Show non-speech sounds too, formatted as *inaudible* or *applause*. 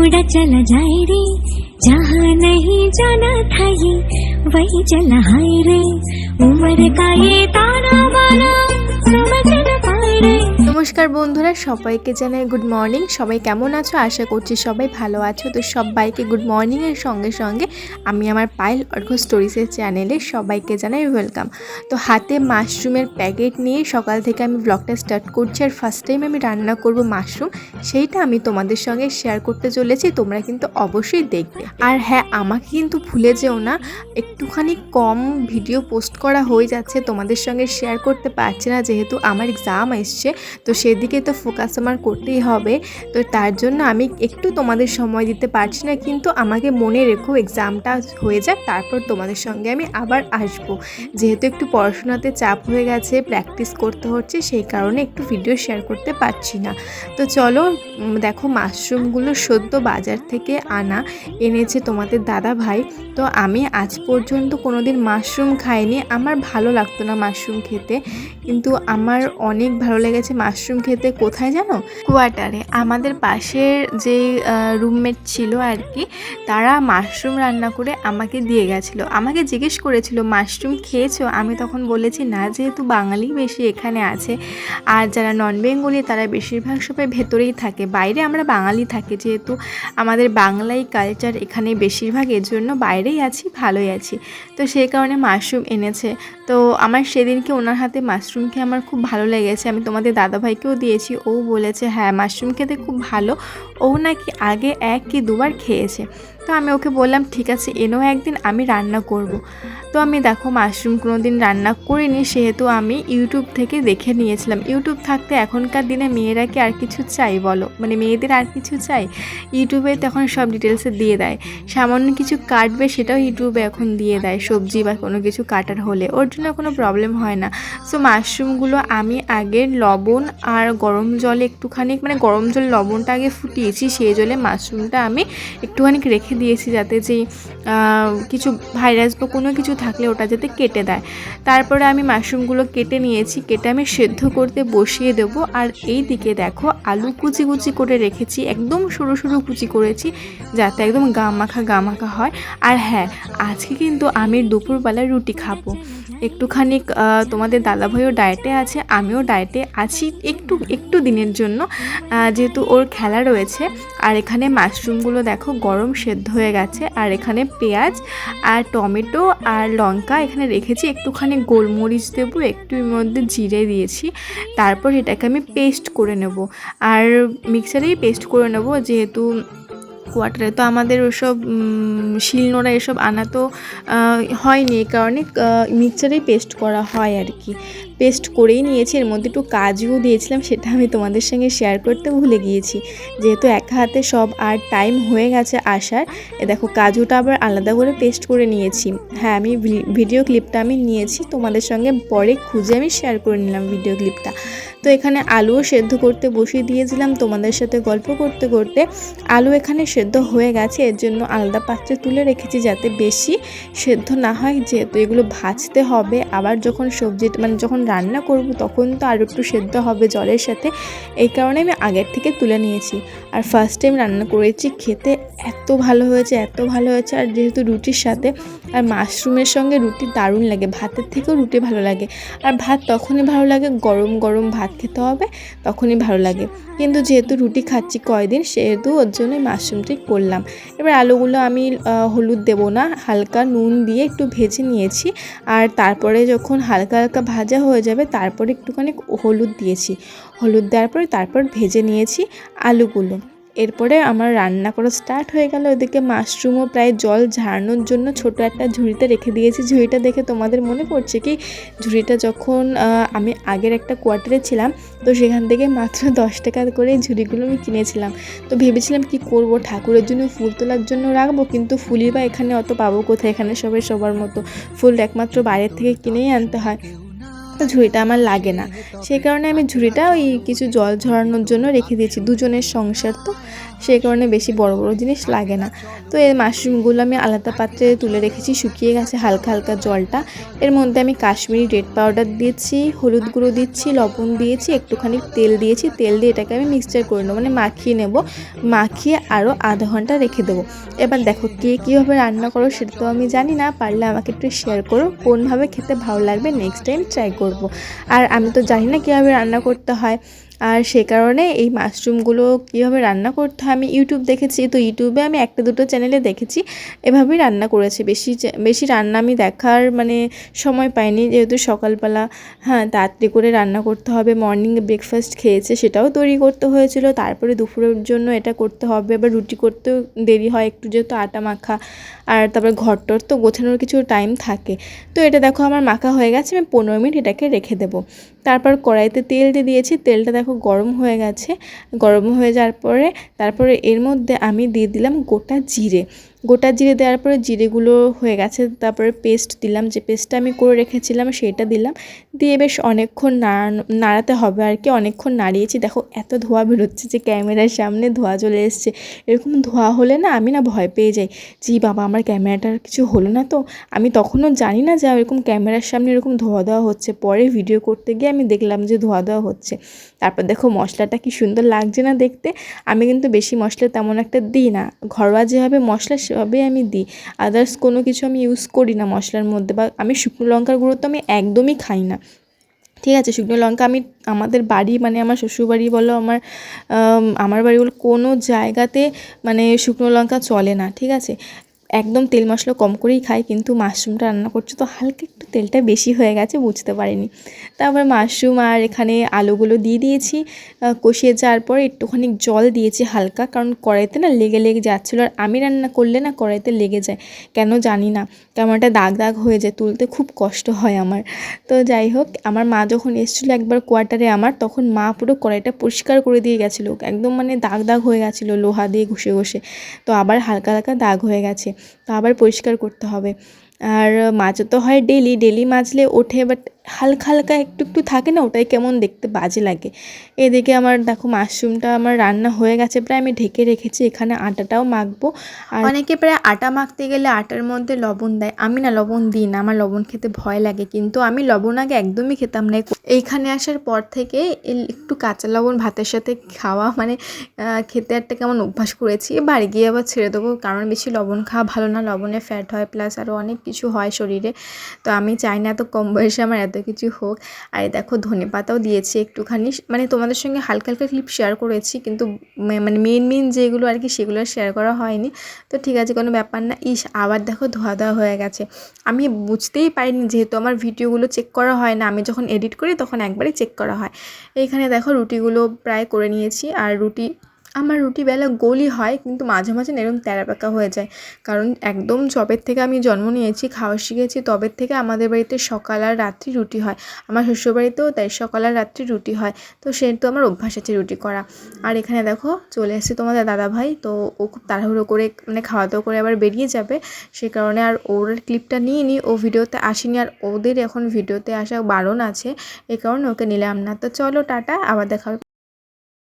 उड़ा चला जाए रे जहाँ नहीं जाना था ये वही चला हाय रे। उम्र का ये ताना बाना समझ न रे নমস্কার বন্ধুরা, সবাইকে জানাই গুড মর্নিং সবাই কেমন আছো? আশা করছি সবাই ভালো আছো। তো সবাইকে গুড মর্নিংয়ের সঙ্গে সঙ্গে আমি আমার পাইল অর্ঘ স্টোরিজের চ্যানেলে সবাইকে জানাই ওয়েলকাম তো হাতে মাশরুমের প্যাকেট নিয়ে সকাল থেকে আমি ব্লগটা স্টার্ট করছি আর ফার্স্ট টাইম আমি রান্না করব মাশরুম সেইটা আমি তোমাদের সঙ্গে শেয়ার করতে চলেছি, তোমরা কিন্তু অবশ্যই দেখবে। আর হ্যাঁ আমাকে কিন্তু ভুলে যেও না, একটুখানি কম ভিডিও পোস্ট করা হয়ে যাচ্ছে, তোমাদের সঙ্গে শেয়ার করতে পারছি না, যেহেতু আমার এক্সাম এসছে, তো সেদিকে তো ফোকাস আমার করতেই হবে। তো তার জন্য আমি একটু তোমাদের সময় দিতে পারছি না, কিন্তু আমাকে মনে রেখো এক্সামটা হয়ে যাক, তারপর তোমাদের সঙ্গে আমি আবার আসব। যেহেতু একটু পড়াশোনাতে চাপ হয়ে গেছে প্র্যাকটিস করতে হচ্ছে, সেই কারণে একটু ভিডিও শেয়ার করতে পারছি না। তো চলো দেখো মাশরুমগুলো সদ্য বাজার থেকে আনা, এনেছে তোমাদের দাদা ভাই তো আমি আজ পর্যন্ত কোনোদিন মাশরুম খাইনি, আমার ভালো লাগতো না মাশরুম খেতে, কিন্তু আমার অনেক ভালো লেগেছে। মাশরুম খেতে কোথায় জানো? কোয়ার্টারে। আমাদের পাশের যে রুমমেট ছিল আর কি তারা মাশরুম রান্না করে আমাকে দিয়ে গেছিল। আমাকে জিজ্ঞেস করেছিল, মাশরুম খেয়েছো? আমি তখন বলেছি, না, যেহেতু বাঙালি বেশি এখানে আছে, আর যারা নন বেঙ্গলি তারা বেশিরভাগ সবাই ভেতরেই থাকে। বাইরে আমরা বাঙালি থাকি, যেহেতু আমাদের বাংলাই কালচার এখানে বেশিরভাগ এর জন্য বাইরেই আছি, ভালোই আছি। তো সেই কারণে মাশরুম এনেছে। তো আমার সেদিনকে ওনার হাতে মাশরুম খেয়ে আমার খুব ভালো লেগেছে। আমি তোমাদের দাদাভাইকেও দিয়েছি। ও বলেছে হ্যাঁ মাশরুম খেতে খুব ভালো। ও নাকি আগে এক কি দুবার খেয়েছে। তো আমি ওকে বললাম, ঠিক আছে এনেও একদিন, আমি রান্না করব। তো আমি দেখো, মাশরুম কোনো দিন রান্না করিনি, সেহেতু আমি ইউটিউব থেকে দেখে নিয়েছিলাম। ইউটিউব থাকতে এখনকার দিনে মেয়েরা কি আর কিছু চাই বলো? মানে মেয়েদের আর কিছু চাই ইউটিউবে তখন সব ডিটেলসে দিয়ে দেয়। সামান্য কিছু কাটবে, সেটাও ইউটিউবে এখন দিয়ে দেয়, সবজি বা কোনো কিছু কাটার হলে। ওর জন্য কোনো প্রবলেম হয় না। সো মাশরুমগুলো আমি আগে লবণ আর গরম জলে একটুখানি মানে গরম জল লবণটা আগে ফুটিয়েছি, সেই জলে মাশরুমটা আমি একটুখানি রেখে দিয়েছি যাতে যে কিছু ভাইরাস বা কোনো কিছু থাকলে ওটা যাতে কেটে দেয়। তারপরে আমি মাশরুমগুলো কেটে নিয়েছি, কেটে আমি সেদ্ধ করতে বসিয়ে দেবো। আর এই দিকে দেখো, আলু কুচি কুচি করে রেখেছি, একদম সরু সরু কুচি করেছি, যাতে একদম গা মাখা গা মাখা হয়। আর হ্যাঁ আজকে কিন্তু আমি দুপুরবেলায় রুটি খাব। একটুখানি তোমাদের দাদাভাইও ডায়েটে আছে, আমিও ডায়েটে আছি একটু একটু দিনের জন্য। যেহেতু ওর খেলা রয়েছে, আর এখানে মাশরুমগুলো দেখো গরম সেদ্ধ হয়ে গেছে, আর এখানে পেঁয়াজ আর টমেটো আর লঙ্কা এখানে রেখেছি, একটুখানি গোলমরিচ দেবো, একটু মধ্যে জিরে দিয়েছি, তারপর এটাকে আমি পেস্ট করে নেব। আর মিক্সারেই পেস্ট করে নেব, যেহেতু কোয়ার্টারে। তো আমাদের ওসব শিলনোড়া এসব আনা তো হয়নি এই কারণে মিক্সারেই পেস্ট করা হয় আর কি। পেস্ট করেই নিয়েছি, এর মধ্যে একটু কাজুও দিয়েছিলাম, সেটা আমি তোমাদের সঙ্গে শেয়ার করতে ভুলে গিয়েছি। যেহেতু এক হাতে সব আর টাইম হয়ে গেছে আসার, এ দেখো কাজুটা আবার আলাদা করে পেস্ট করে নিয়েছি। হ্যাঁ আমি ভিডিও ক্লিপটা আমি নিয়েছি, তোমাদের সঙ্গে পরে খুঁজে আমি শেয়ার করে নিলাম ভিডিও ক্লিপটা তো এখানে আলুও সেদ্ধ করতে বসিয়ে দিয়েছিলাম, তোমাদের সাথে গল্প করতে করতে। আলু এখানে সেদ্ধ হয়ে গেছে, এর জন্য আলাদা পাত্রে তুলে রেখেছি যাতে বেশি সেদ্ধ না হয়, যেহেতু এগুলো ভাজতে হবে। আবার যখন সবজি মানে যখন রান্না করব, তখন তো আরও একটু সেদ্ধ হবে জলের সাথে। এই কারণে আমি আগের থেকে তুলে নিয়েছি। আর ফার্স্ট টাইম রান্না করেছি, খেতে এত ভালো হয়েছে, এত ভালো হয়েছে। আর যেহেতু রুটির সাথে, আর মাশরুমের সঙ্গে রুটি দারুণ লাগে, ভাতের থেকেও রুটি ভালো লাগে। আর ভাত তখনই ভালো লাগে, গরম গরম ভাত খেতে হবে, তখনই ভালো লাগে। কিন্তু যেহেতু রুটি খাচ্ছি কয়দিন, সেহেতু ওর জন্য মাশরুমটি করলাম। এবার আলুগুলো আমি হলুদ দেবো না, হালকা নুন দিয়ে একটু ভেজে নিয়েছি। আর তারপরে যখন হালকা হালকা ভাজা হয়ে যাবে, তারপরে একটুখানি হলুদ দিয়েছি। হলুদ দেওয়ার পরে তারপর ভেজে নিয়েছি আলুগুলো। এরপরে আমার রান্না করা স্টার্ট হয়ে গেল। ওদিকে মাশরুমও প্রায় জল ঝাড়ানোর জন্য ছোট একটা ঝুড়িতে রেখে দিয়েছি। ঝুড়িটা দেখে তোমাদের মনে পড়ছে কি? ঝুড়িটা যখন আমি আগের একটা কোয়ার্টারে ছিলাম, তো সেখান থেকে মাত্র *laughs* দশ টাকা করে ঝুড়িগুলো আমি কিনেছিলাম। তো ভেবেছিলাম কি করব? ঠাকুরের জন্য ফুল তোলার জন্য রাখব, কিন্তু ফুলই বা এখানে অত পাবো কোথায়? এখানে সবাই সবার মতো ফুল একমাত্র বাইরের থেকে কিনেই আনতে হয়। তো ঝুড়িটা আমার লাগে না। সেই কারণে আমি ঝুড়িটা ওই কিছু জল ঝরানোর জন্য রেখে দিয়েছি। দুজনের সংসার তো, সেই কারণে বেশি বড় বড় জিনিস লাগে না। তো এর মাশরুমগুলো আমি আলাদা পাত্রে তুলে রেখেছি, শুকিয়ে গেছে হালকা হালকা জলটা। এর মধ্যে আমি কাশ্মীরি রেড পাউডার দিয়েছি, হলুদ গুঁড়ো দিচ্ছি লবণ দিয়েছি, একটুখানি তেল দিয়েছি। তেল দিয়ে এটাকে আমি মিক্সচার করে নেব মানে মাখিয়ে নেব। মাখিয়ে আরও আধা ঘণ্টা রেখে দেবো। এবার দেখো কে কীভাবে রান্না করো, সেটা তো আমি জানি না। পারলে আমাকে একটু শেয়ার করো, কোনভাবে খেতে ভালো লাগবে। নেক্সট টাইম ট্রাই করব। আর আমি তো জানি না কীভাবে রান্না করতে হয়। আর সে কারণে এই মাশরুমগুলো কীভাবে রান্না করতে হয়, আমি ইউটিউব দেখেছি। তো ইউটিউবে আমি একটা দুটো চ্যানেলে দেখেছি, এভাবেই রান্না করেছি। বেশি বেশি রান্না আমি দেখার মানে সময় পাইনি, যেহেতু সকালবেলা হ্যাঁ তাড়াতাড়ি করে রান্না করতে হবে, মর্নিং ব্রেকফাস্ট খেয়েছে, সেটাও তৈরি করতে হয়েছিল। তারপরে দুপুরের জন্য এটা করতে হবে আবার রুটি করতেও দেরি হয়, একটু যেহেতু আটা মাখা, আর তারপরে ঘরটর তো গোছানোর কিছু টাইম থাকে। তো এটা দেখো, আমার মাখা হয়ে গেছে, আমি পনেরো মিনিট এটাকে রেখে দেবো। তারপর কড়াইতে তেল দিয়ে দিয়েছি, তেলটা দেখো গরম হয়ে গেছে। গরম হয়ে যাওয়ার পরে, তারপরে এর মধ্যে আমি দিয়ে দিলাম গোটা জিরে। গোটা জিরে দেওয়ার পরে জিরেগুলো হয়ে গেছে, তারপরে পেস্ট দিলাম, যে পেস্টটা আমি করে রেখেছিলাম সেটা দিলাম। দিয়ে বেশ অনেকক্ষণ নাড়াতে হবে আর কি, অনেকক্ষণ নাড়িয়েছি। দেখো এত ধোয়া বেরোচ্ছে যে ক্যামেরার সামনে ধোয়া চলে এসছে। এরকম ধোয়া হলে না আমি না ভয় পেয়ে যাই। জি বাবা, আমার ক্যামেরাটার কিছু হলো না তো। আমি তখনও জানি না যে এরকম ক্যামেরার সামনে এরকম ধোয়া দেওয়া হচ্ছে। পরে ভিডিও করতে গিয়ে আমি দেখলাম যে ধোয়া দেওয়া হচ্ছে। তারপর দেখো মশলাটা কি সুন্দর লাগছে না দেখতে। আমি কিন্তু বেশি মশলা তেমন একটা দিই না। ঘরোয়া যেভাবে মশলা সেভাবেই আমি দিই। আদার্স কোনো কিছু আমি ইউজ করি না মশলার মধ্যে বা আমি শুকনো লঙ্কার গুঁড়ো তো আমি একদমই খাই না। ঠিক আছে, শুকনো লঙ্কা আমি আমাদের বাড়ি মানে আমার শ্বশুরবাড়ি বলো, আমার আমার বাড়ি বলো, কোনো জায়গাতে মানে শুকনো লঙ্কা চলে না। ঠিক আছে? একদম তেল মশলা কম করেই খাই, কিন্তু মাশরুমটা রান্না করছি তো হালকা একটু তেলটা বেশি হয়ে গেছে, বুঝতে পারিনি। তারপর মাশরুম আর এখানে আলুগুলো দিয়ে দিয়েছি কষিয়ে যাওয়ার পর একটুখানি জল দিয়েছি হালকা, কারণ কড়াইতে না লেগে লেগে যাচ্ছিল, আর আমি রান্না করলে না কড়াইতে লেগে যায়, কেন জানি না, কেমন একটা দাগ দাগ হয়ে যায়, তুলতে খুব কষ্ট হয় আমার। তো যাই হোক, আমার মা যখন এসেছিল একবার কোয়ার্টারে আমার, তখন মা পুরো কড়াইটা পরিষ্কার করে দিয়ে গেছিল, একদম মানে দাগ দাগ হয়ে গেছিল, লোহা দিয়ে ঘষে ঘষে, তো আবার হালকা হালকা দাগ হয়ে গেছে। তো আবার পরিষ্কার করতে হবে। আর মাজা তো হয় ডেলি ডেলি মাজলে ওঠে বাট হালকা হালকা একটু একটু থাকে না, ওটাই কেমন দেখতে বাজে লাগে। এদিকে আমার দেখো মাশরুমটা আমার রান্না হয়ে গেছে, প্রায় আমি ঢেকে রেখেছি, এখানে আটাটাও মাখবো। আর অনেকে প্রায় আটা মাখতে গেলে আটার মধ্যে লবণ দেয়। আমি না লবণ দিই না, আমার লবণ খেতে ভয় লাগে, কিন্তু আমি লবণ আগে একদমই খেতাম না। এইখানে আসার পর থেকে একটু কাঁচা লবণ ভাতের সাথে খাওয়া মানে খেতে একটা কেমন অভ্যাস করেছি। বাড়ি গিয়ে আবার ছেড়ে দেবো, কারণ বেশি লবণ খাওয়া ভালো না, লবণে ফ্যাট হয় প্লাস আরও অনেক কিছু হয় শরীরে। তো আমি চাই না এত কম বয়সে আমার এত কিছু হোক। আর দেখো, ধনে পাতাও দিয়েছি একটুখানি। মানে তোমাদের সঙ্গে হালকা হালকা ক্লিপ শেয়ার করেছি, কিন্তু মানে মেন মেন যেগুলো আর কি সেগুলো শেয়ার করা হয়নি। তো ঠিক আছে, কোনো ব্যাপার না। ইস, আবার দেখো ধোয়া ধোয়া হয়ে গেছে। আমি বুঝতেই পারিনি, যেহেতু আমার ভিডিওগুলো চেক করা হয় না। আমি যখন এডিট করি, তখন একবারই চেক করা হয়। এইখানে দেখো রুটিগুলো প্রায় করে নিয়েছি। আর রুটি আমার রুটি বেলা গোলই হয়, কিন্তু মাঝে মাঝে এরকম তেরাপাকা হয়ে যায়। কারণ একদম যবের থেকে আমি জন্ম নিয়েছি, খাওয়া শিখেছি তবের থেকে আমাদের বাড়িতে সকাল আর রাত্রি রুটি হয়। আমার শ্বশুরবাড়িতেও তাই সকাল আর রাত্রি রুটি হয়, তো সেহেতু আমার অভ্যাস আছে রুটি করা। আর এখানে দেখো, চলে এসেছে তোমাদের দাদাভাই, তো ও খুব তাড়াহুড়ো করে মানে খাওয়া দাওয়া করে আবার বেরিয়ে যাবে। সে কারণে আর ওর ক্লিপটা নিয়ে নিই ও ভিডিওতে আসেনি, আর ওদের এখন ভিডিওতে আসা বারণ আছে, এ কারণে ওকে নিলাম না। তো চলো, টাটা, আবার দেখা